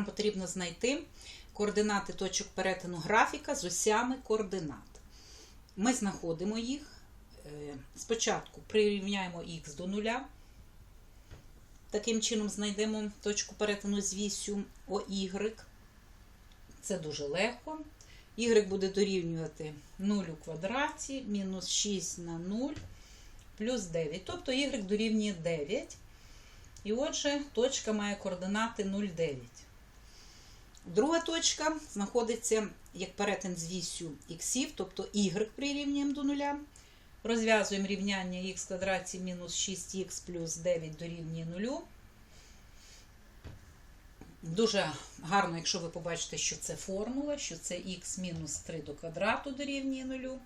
нам потрібно знайти координати точок перетину графіка з осями координат. Ми знаходимо їх. Е, Спочатку прирівняємо х до нуля. Таким чином знайдемо точку перетину з вісю ОY. Це дуже легко. Y буде дорівнювати 0 у квадраті, мінус 6 на 0, плюс 9. Тобто y дорівнює 9. І отже, точка має координати 0,9. Друга точка знаходиться як перетин з вісю х, тобто y прирівнюємо до 0. Розв'язуємо рівняння х квадраті мінус 6х плюс 9 дорівнює 0. Дуже гарно, якщо ви побачите, що це формула, що це х мінус 3 до квадрату дорівнює 0.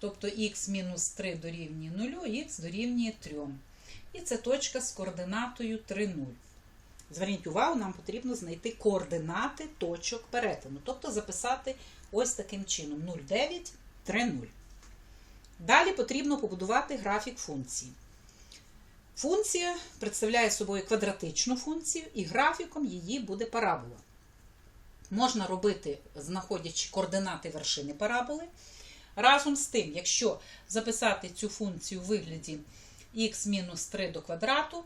Тобто х мінус 3 дорівнює 0, х дорівнює 3. І це точка з координатою 3, 0. Зверніть увагу, нам потрібно знайти координати точок перетину. Тобто записати ось таким чином 0,9, 3, 0. Далі потрібно побудувати графік функції. Функція представляє собою квадратичну функцію, і графіком її буде парабола. Можна робити, знаходячи координати вершини параболи. Разом з тим, якщо записати цю функцію у вигляді х-3 до квадрату,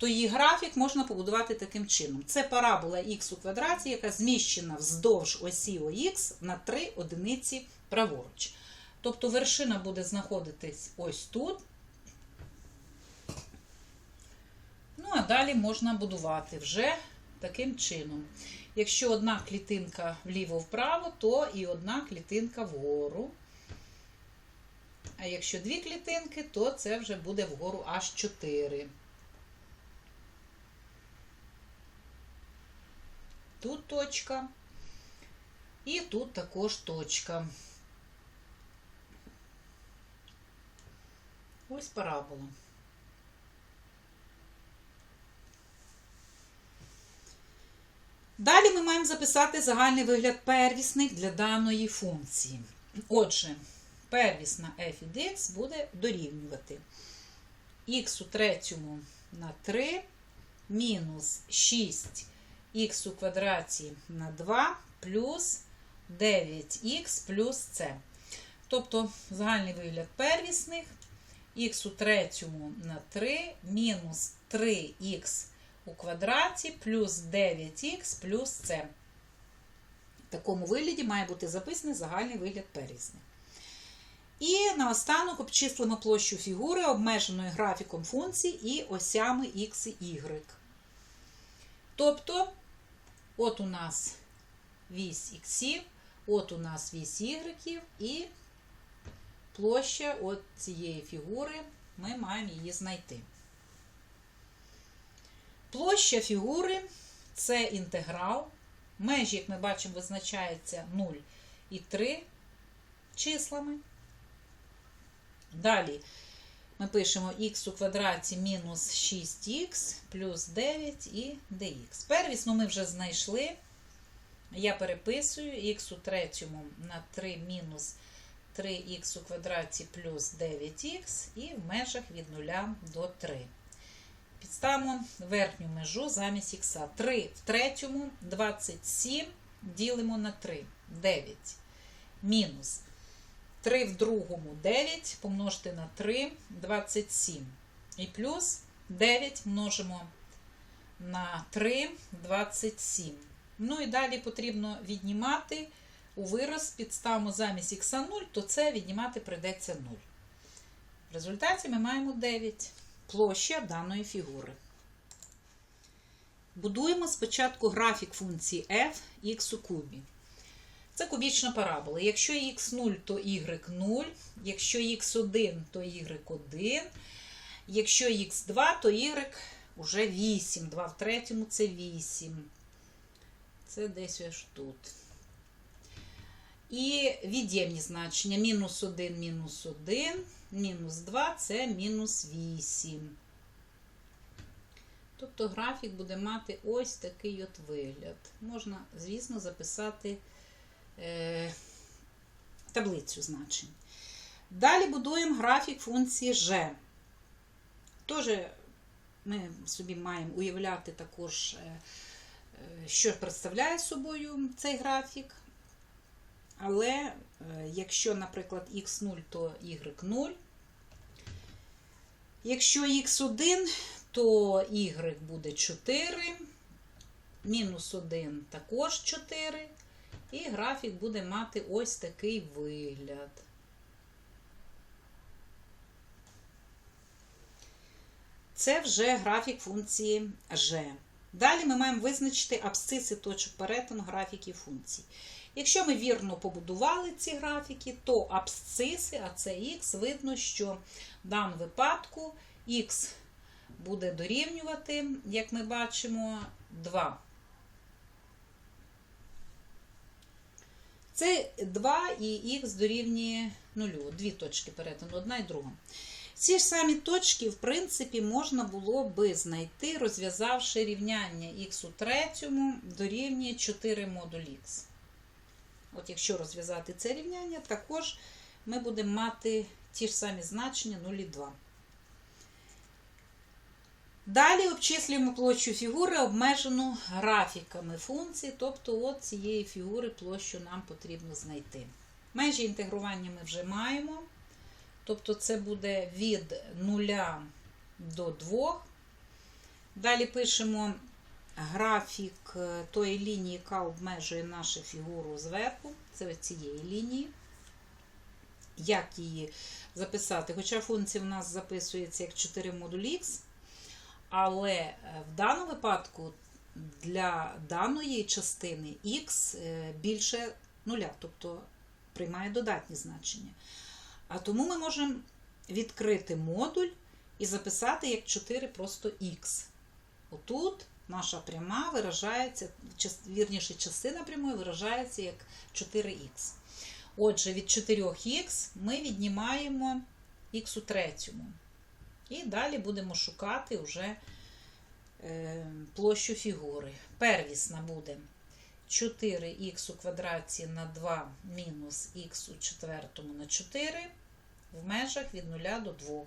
то її графік можна побудувати таким чином. Це парабола х у квадраті, яка зміщена вздовж осі ОХ на 3 одиниці праворуч. Тобто вершина буде знаходитись ось тут. Ну, а далі можна будувати вже таким чином. Якщо одна клітинка вліво-вправо, то і одна клітинка вгору. А якщо дві клітинки, то це вже буде вгору аж 4. Тут точка. І тут також точка. Ось парабола. Далі ми маємо записати загальний вигляд первісних для даної функції. Отже, первісна f від x буде дорівнювати х у третьому на 3 мінус 6 х у квадраті на 2 плюс 9х плюс c. Тобто загальний вигляд первісних х у третьому на 3 мінус 3х у квадраті плюс 9х плюс c. В такому вигляді має бути записаний загальний вигляд первісних. І наостанок обчислимо площу фігури, обмеженої графіком функцій і осями х і y. Тобто, от у нас вісь х, от у нас вісь y, і площа от цієї фігури ми маємо її знайти. Площа фігури це інтеграл. Межі, як ми бачимо, визначається 0 і 3 числами. Далі ми пишемо х у квадраті мінус 6х плюс 9 і dx. Первісну ми вже знайшли. Я переписую х у третьому на 3 мінус 3х у квадраті плюс 9х і в межах від 0 до 3. Підставимо верхню межу замість х. 3 в третьому 27 ділимо на 3. 9. Мінус 3 в другому 9 помножити на 3 27. І плюс 9 множимо на 3 27. Ну і далі потрібно віднімати у вираз, підставимо замість х 0, то це віднімати прийдеться 0. В результаті ми маємо 9 площа даної фігури. Будуємо спочатку графік функції f х у кубі. Це кубічна парабола. Якщо х0, то y 0, якщо х1, то y1, якщо х2, то y вже 8. 2 в третьому це 8. Це десь аж тут. І від'ємні значення. Мінус 1, мінус 1, мінус 2 це мінус 8. Тобто графік буде мати ось такий от вигляд. Можна, звісно, записати таблицю значень. Далі будуємо графік функції g. Тож ми собі маємо уявляти також е, що представляє собою цей графік. Але е, якщо, наприклад, х0, то y0. Якщо х1, то y буде 4, мінус 1 також 4, і графік буде мати ось такий вигляд. Це вже графік функції g. Далі ми маємо визначити абсциси точок перетину графіків функцій. Якщо ми вірно побудували ці графіки, то абсциси, а це х, видно, що в даному випадку х буде дорівнювати, як ми бачимо, 2. Це 2 і х дорівнює 0. Дві точки перетину, одна і друга. Ці ж самі точки, в принципі, можна було би знайти, розв'язавши рівняння х у третьому дорівнює 4 модуль х. От якщо розв'язати це рівняння, також ми будемо мати ті ж самі значення 0 і 2. Далі обчислюємо площу фігури, обмежену графіками функцій, тобто от цієї фігури площу нам потрібно знайти. Межі інтегрування ми вже маємо. Тобто це буде від 0 до 2. Далі пишемо графік тої лінії, яка обмежує нашу фігуру зверху. Це цієї лінії. Як її записати? Хоча функція в нас записується як 4 модуль х, але в даному випадку для даної частини х більше нуля, тобто приймає додатні значення. А тому ми можемо відкрити модуль і записати як 4 просто х. Отут наша пряма виражається, вірніше, частина прямої виражається як 4х. Отже, від 4х ми віднімаємо х у третьому. І далі будемо шукати вже е, площу фігури. Первісна буде 4х у квадраті на 2 мінус х у четвертому на 4 в межах від 0 до 2.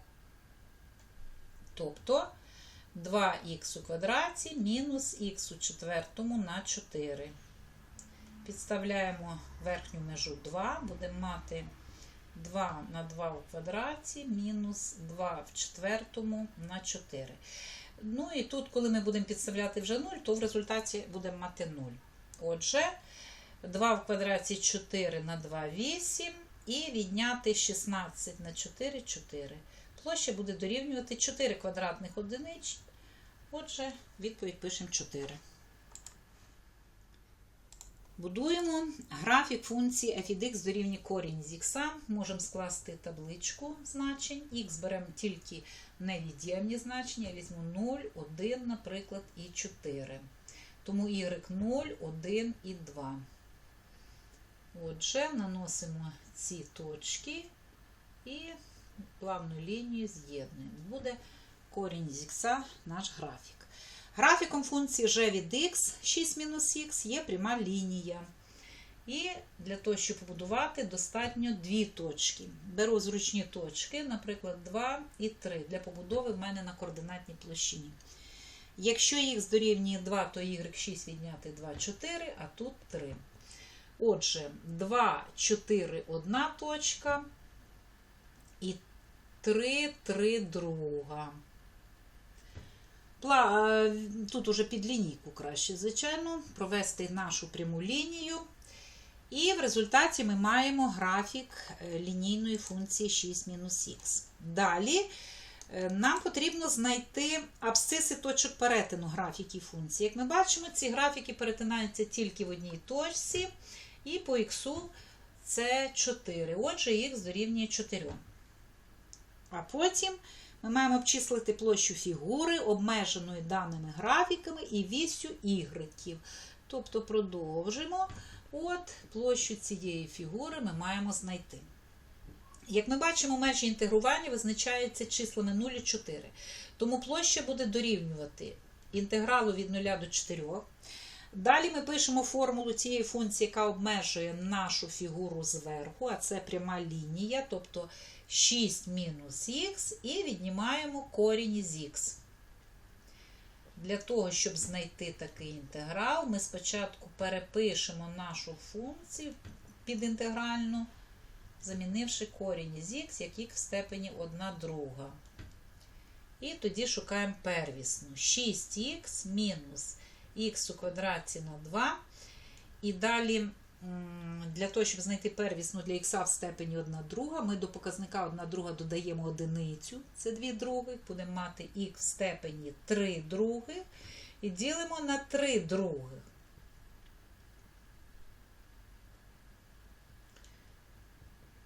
Тобто 2х у квадраті мінус х у четвертому на 4. Підставляємо верхню межу 2, будемо мати 2 на 2 у квадраті мінус 2 в четвертому на 4. Ну і тут, коли ми будемо підставляти вже 0, то в результаті будемо мати 0. Отже, 2 в квадраті 4 на 2 8. І відняти 16 на 4 4. Площа буде дорівнювати 4 квадратних одиниць. Отже, відповідь пишемо 4. Будуємо графік функції f від x дорівнює корінь з х. Можемо скласти табличку значень. Х беремо тільки невід'ємні значення. Я візьму 0, 1, наприклад, і 4. Тому y 0, 1 і 2. Отже, наносимо ці точки і плавну лінію з'єднуємо. Буде корінь з х наш графік. Графіком функції g від x 6-х є пряма лінія. І для того, щоб побудувати, достатньо дві точки. Беру зручні точки, наприклад, 2 і 3. Для побудови в мене на координатній площині. Якщо х дорівнює 2, то y6 відняти 2, 4, а тут 3. Отже, 2, 4, одна точка і 3, 3 друга. Е, тут уже під лінійку краще, звичайно, провести нашу пряму лінію. І в результаті ми маємо графік е, лінійної функції 6-х. Далі е, нам потрібно знайти абсциси точок перетину графіків функції. Як ми бачимо, ці графіки перетинаються тільки в одній точці. І по х це 4. Отже, х дорівнює 4. А потім ми маємо обчислити площу фігури, обмеженої даними графіками і вісю ігреків. Тобто продовжимо. От площу цієї фігури ми маємо знайти. Як ми бачимо, межі інтегрування визначаються числами 0 і 4. Тому площа буде дорівнювати інтегралу від 0 до 4. Далі ми пишемо формулу цієї функції, яка обмежує нашу фігуру зверху, а це пряма лінія, тобто 6 мінус х, і віднімаємо корінь із х. Для того, щоб знайти такий інтеграл, ми спочатку перепишемо нашу функцію підінтегральну, замінивши корінь із х як х в степені 1 друга. І тоді шукаємо первісну. 6х мінус х у квадраті на 2. І далі, для того, щоб знайти первісну для х в степені 1 друга, ми до показника 1 друга додаємо одиницю, це 2 других, будемо мати х в степені 3 других. І ділимо на 3 других.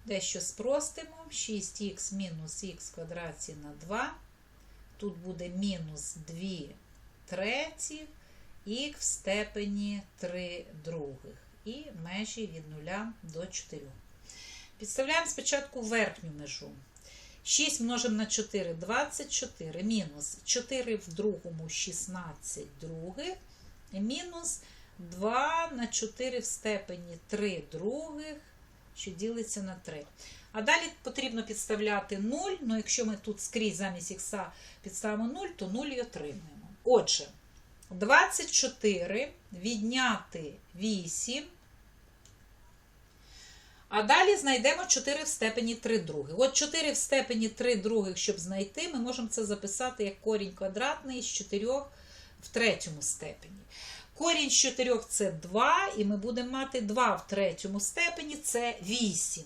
Дещо спростимо. 6х мінус х квадраті на 2. Тут буде мінус 2 треті, х в степені 3 других. І межі від 0 до 4. Підставляємо спочатку верхню межу. 6 множимо на 4 24, мінус 4 в другому 16 других, мінус 2 на 4 в степені 3 других, що ділиться на 3. А далі потрібно підставляти 0. Ну, якщо ми тут скрізь замість х підставимо 0, то 0 і отримаємо. Отже, 24 відняти 8. А далі знайдемо 4 в степені 3 других. От 4 в степені 3 других, щоб знайти, ми можемо це записати як корінь квадратний з 4 в третьому степені. Корінь з 4 це 2, і ми будемо мати 2 в третьому степені це 8.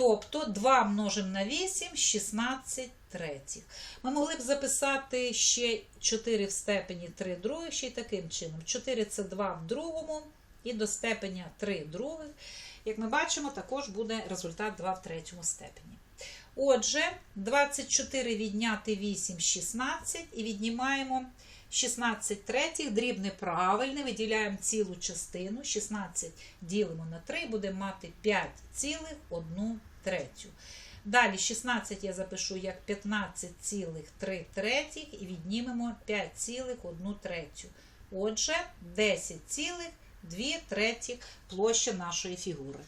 Тобто 2 множимо на 8, 16 третіх. Ми могли б записати ще 4 в степені 3 других, ще й таким чином. 4 це 2 в другому, і до степеня 3 других. Як ми бачимо, також буде результат 2 в третьому степені. Отже, 24 відняти 8 16 і віднімаємо 16 третіх, дрібне правильне, виділяємо цілу частину, 16 ділимо на 3, будемо мати 5,1 третю. Далі 16 я запишу як 15,3 третіх і віднімемо 5,1 третю. Отже, 10,2 третіх площа нашої фігури.